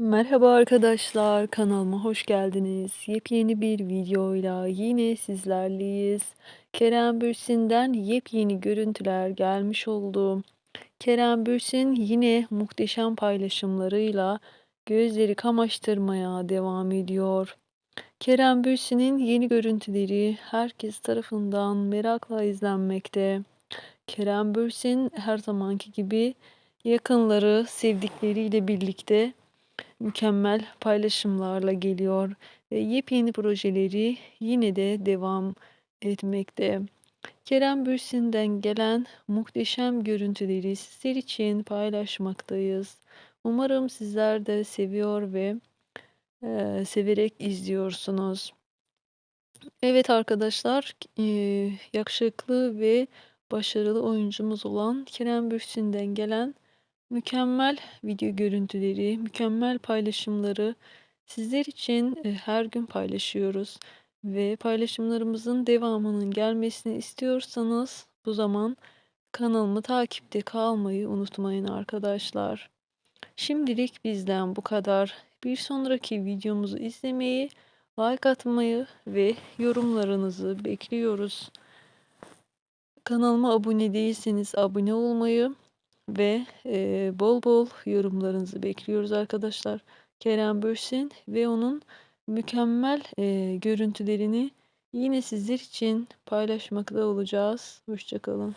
Merhaba arkadaşlar, kanalıma hoş geldiniz. Yepyeni bir videoyla yine sizlerleyiz. Kerem Bürsin'den yepyeni görüntüler gelmiş oldu. Kerem Bürsin yine muhteşem paylaşımlarıyla gözleri kamaştırmaya devam ediyor. Kerem Bürsin'in yeni görüntüleri herkes tarafından merakla izlenmekte. Kerem Bürsin her zamanki gibi yakınları, sevdikleriyle birlikte mükemmel paylaşımlarla geliyor ve yepyeni projeleri yine de devam etmekte. Kerem Bürsin'den gelen muhteşem görüntüleri sizler için paylaşmaktayız. Umarım sizler de seviyor ve e, severek izliyorsunuz. Evet arkadaşlar, e, yakışıklı ve başarılı oyuncumuz olan Kerem Bürsin'den gelen Mükemmel video görüntüleri, mükemmel paylaşımları sizler için e, her gün paylaşıyoruz ve paylaşımlarımızın devamının gelmesini istiyorsanız bu zaman kanalımı takipte kalmayı unutmayın arkadaşlar. Şimdilik bizden bu kadar. Bir sonraki videomuzu izlemeyi, like atmayı ve yorumlarınızı bekliyoruz. Kanalıma abone değilseniz abone olmayı ve e, bol bol yorumlarınızı bekliyoruz arkadaşlar. Kerem Bürsin ve onun mükemmel e, görüntülerini yine sizler için paylaşmakta olacağız. Hoşçakalın.